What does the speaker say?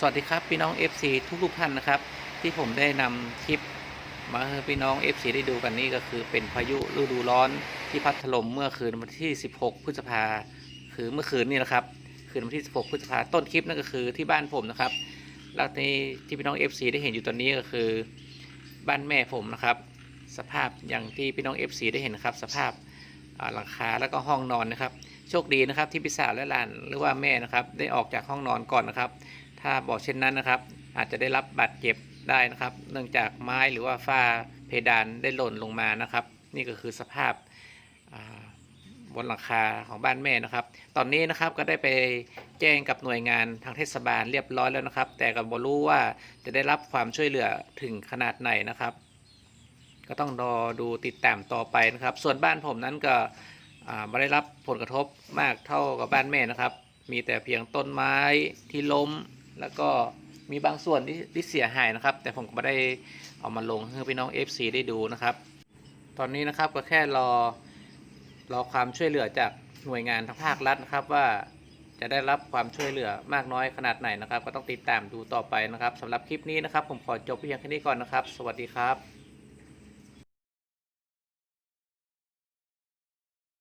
สวัสดีครับพี่น้อง FC ทุกทุกๆท่านนะครับ ที่ผมได้นำคลิปมาให้พี่น้อง FC ได้ดูกันนี่ก็คือเป็นพายุฤดูร้อนที่พัดถล่มเมื่อคืนวันที่ 16 พฤษภาคือเมื่อคืนนี่นะครับคืนวันที่ 16 พฤษภาต้นคลิปนั่นก็คือที่บ้านผมนะครับแล้วในที่พี่น้อง FC ได้เห็นอยู่ตอนนี้ก็คือบ้านแม่ผมนะครับ สภาพอย่างที่พี่น้อง FC ได้เห็นนะครับ สภาพหลังคาแล้วก็ห้องนอนนะครับ โชคดีนะครับที่พี่สาวและหลานหรือว่าแม่นะครับได้ออกจากห้องนอนก่อนนะครับ ถ้าบอกเช่นนั้นนะครับ อาจจะได้รับบาดเจ็บได้นะครับ เนื่องจากไม้หรือว่าฝ้าเพดานได้หล่นลงมานะครับ นี่ก็คือสภาพาบนหลังคาของบ้านแม่นะครับ ตอนนี้นะครับก็ได้ไปแจ้งกับหน่วยงานทางเทศบาลเรียบร้อยแล้วนะครับ แต่ก็บรู้ว่าจะได้รับความช่วยเหลือถึงขนาดไหนนะครับ ก็ต้องรอดูติดตามต่อไปนะครับ ส่วนบ้านผมนั้นก็ไม่ได้รับผลกระทบมากเท่ากับบ้านแม่นะครับ มีแต่เพียงต้นไม้ที่ล้ม แล้วก็มีบางส่วนที่ที่เสียหายนะครับ แต่ผมก็ไม่ได้เอามาลงให้พี่น้อง FC ได้ดูนะครับ ตอนนี้นะครับก็แค่รอรอความช่วยเหลือจากหน่วยงานทางภาครัฐนะครับว่าจะได้รับความช่วยเหลือมากน้อยขนาดไหนนะครับ ก็ต้องติดตามดูต่อไปนะครับสำหรับคลิปนี้นะครับ ผมขอจบเพียงแค่นี้ก่อนนะครับ สวัสดีครับ